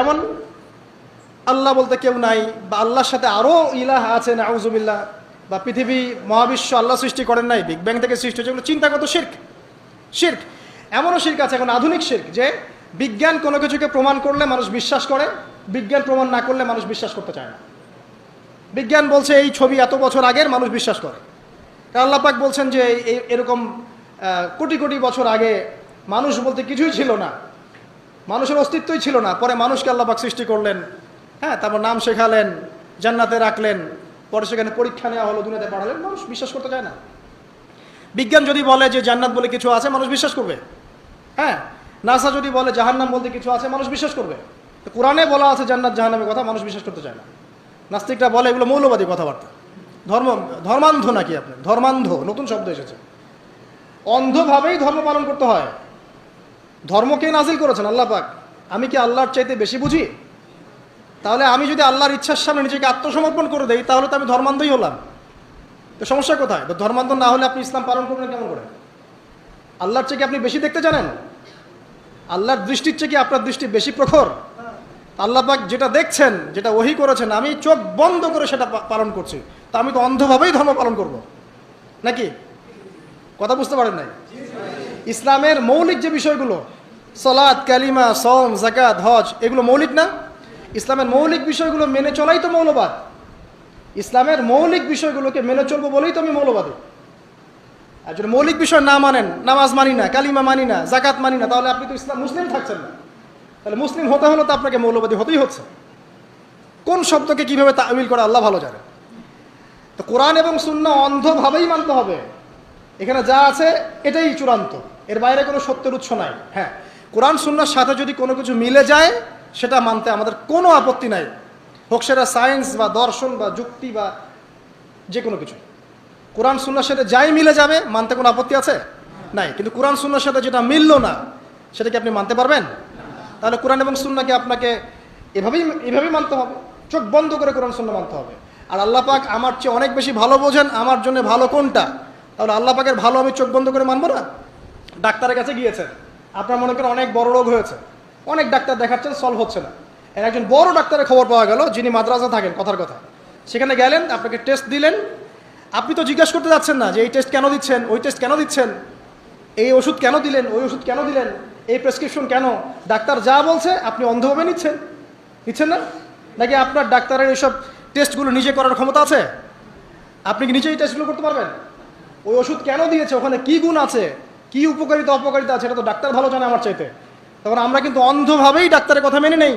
যেমন আল্লাহ বলতে কেউ নাই বা আল্লাহর সাথে আরও ইলাহ আছে, নাউজুবিল্লাহ, বা পৃথিবী, মহাবিশ্ব আল্লাহ সৃষ্টি করেন নাই বিগ ব্যাং থেকে সৃষ্টি হয়েছে, এগুলো চিন্তাগত শির্ক শির্ক, এমনও শির্ক আছে, এখন আধুনিক শির্ক, যে বিজ্ঞান কোনো কিছুকে প্রমাণ করলে মানুষ বিশ্বাস করে, বিজ্ঞান প্রমাণ না করলে মানুষ বিশ্বাস করতে চায় না। বিজ্ঞান বলছে এই ছবি এত বছর আগের, মানুষ বিশ্বাস করে। তা আল্লাহ পাক বলছেন যে এরকম কোটি কোটি বছর আগে মানুষ বলতে কিছুই ছিল না। মানুষের অস্তিত্বই ছিল না। পরে মানুষকে আল্লাপাক সৃষ্টি করলেন। হ্যাঁ তারপর নাম শেখালেন, জান্নাতে রাখলেন। পরে সেখানে পরীক্ষা নেওয়া হলো, দুনিয়াতে পাঠালেন। মানুষ বিশ্বাস করতে চায় না। বিজ্ঞান যদি বলে যে জান্নাত বলে কিছু আছে, মানুষ বিশ্বাস করবে। হ্যাঁ নাসা যদি বলে জাহান্নাম বলতে কিছু আছে, মানুষ বিশ্বাস করবে। কোরআনে বলা আছে জান্নাত জাহান্নামের কথা, মানুষ বিশ্বাস করতে চায় না। নাস্তিকরা বলে এগুলো মৌলবাদী কথাবার্তা। ধর্ম, ধর্মান্ধ নাকি আপনি ধর্মান্ধ, নতুন শব্দ এসেছে। অন্ধভাবেই ধর্ম পালন করতে হয়। ধর্মকে নাজিল করেছেন আল্লাহ পাক। আমি কি আল্লাহর চাইতে বেশি বুঝি? তাহলে আমি যদি আল্লাহর ইচ্ছার সামনে নিজেকে আত্মসমর্পণ করে দেই, তাহলে তো আমি ধর্মান্ধই হলাম। তো সমস্যা কোথায়? তো ধর্মান্ধ না হলে আপনি ইসলাম পালন করবেন কেমন করে? আল্লাহর চেয়ে কি আপনি বেশি দেখতে জানেন? আল্লাহর দৃষ্টির চেয়ে কি আপনার দৃষ্টি বেশি প্রখর? আল্লাহ পাক যেটা দেখছেন, যেটা ওহি করেছেন, আমি চোখ বন্ধ করে সেটা পালন করছি। তা আমি তো অন্ধভাবেই ধর্ম পালন করব। নাকি? কথা বুঝতে পারেন নাই? ইসলামের মৌলিক যে বিষয়গুলো সলাদ কালিমা সম জাকাত হজ, এগুলো মৌলিক না? ইসলামের মৌলিক বিষয়গুলো মেনে চলাই তো মৌলবাদ। ইসলামের মৌলিক বিষয়গুলোকে মেনে চলবো বলেই তো আমি মৌলবাদী। আর যদি মৌলিক বিষয় না মানেন, নামাজ মানি না, কালিমা মানি না জাকাত মানি না, তাহলে আপনি তো ইসলাম মুসলিম থাকছেন না। তাহলে মুসলিম হতে হলে তো আপনাকে মৌলবাদী হতেই হচ্ছে। কোন শব্দকে কীভাবে তামিল করে আল্লাহ ভালো জানে? তো কোরআন এবং শূন্য অন্ধভাবেই মানতে হবে। এখানে যা আছে, এটাই চূড়ান্ত। এর বাইরে কোনো সত্যের উৎস নাই। হ্যাঁ কোরআন শূন্যর সাথে যদি কোনো কিছু মিলে যায়, সেটা মানতে আমাদের কোনো আপত্তি নাই। হোক সেটা সায়েন্স বা দর্শন বা যুক্তি বা যে কোনো কিছু। কোরআন শূন্যর সাথে যাই মিলে যাবে, মানতে কোনো আপত্তি আছে? নাই। কিন্তু কোরআন শূন্যর সাথে যেটা মিললো না, সেটা কি আপনি মানতে পারবেন? তাহলে কোরআন এবং সুন্নাকে আপনাকে এভাবেই এভাবেই মানতে হবে। চোখ বন্ধ করে কোরআন শূন্য মানতে হবে। আর আল্লাহ পাক আমার চেয়ে অনেক বেশি ভালো বোঝেন, আমার জন্য ভালো কোনটা? তাহলে আল্লাহ পাকের ভালো আমি চোখ বন্ধ করে মানবো না? ডাক্তারের কাছে গিয়েছেন আপনার মনে করেন অনেক বড় রোগ হয়েছে। অনেক ডাক্তার দেখাচ্ছেন সলভ হচ্ছে না। এর একজন বড় ডাক্তারের খবর পাওয়া গেল, যিনি মাদ্রাসা থাকেন, কথার কথা। সেখানে গেলেন, আপনাকে টেস্ট দিলেন। আপনি তো জিজ্ঞাসা করতে যাচ্ছেন না যে এই টেস্ট কেন দিচ্ছেন, ওই টেস্ট কেন দিচ্ছেন? এই ওষুধ কেন দিলেন, ওই ওষুধ কেন দিলেন? এই প্রেসক্রিপশন কেন? ডাক্তার যা বলছে, আপনি অন্ধভাবে নিচ্ছেন। নিচ্ছেন না? নাকি আপনার ডাক্তারের এইসব টেস্টগুলো নিজে করার ক্ষমতা আছে? আপনি কি নিজেই টেস্টগুলো করতে পারবেন? ওই ওষুধ কেন দিয়েছে? ওখানে কি গুণ আছে? কি উপকারিতা, অপকারিতা আছে? এটা তো ডাক্তার ভালো জানে আমার চাইতে। তখন আমরা কিন্তু অন্ধভাবেই ডাক্তারের কথা মেনে নেই।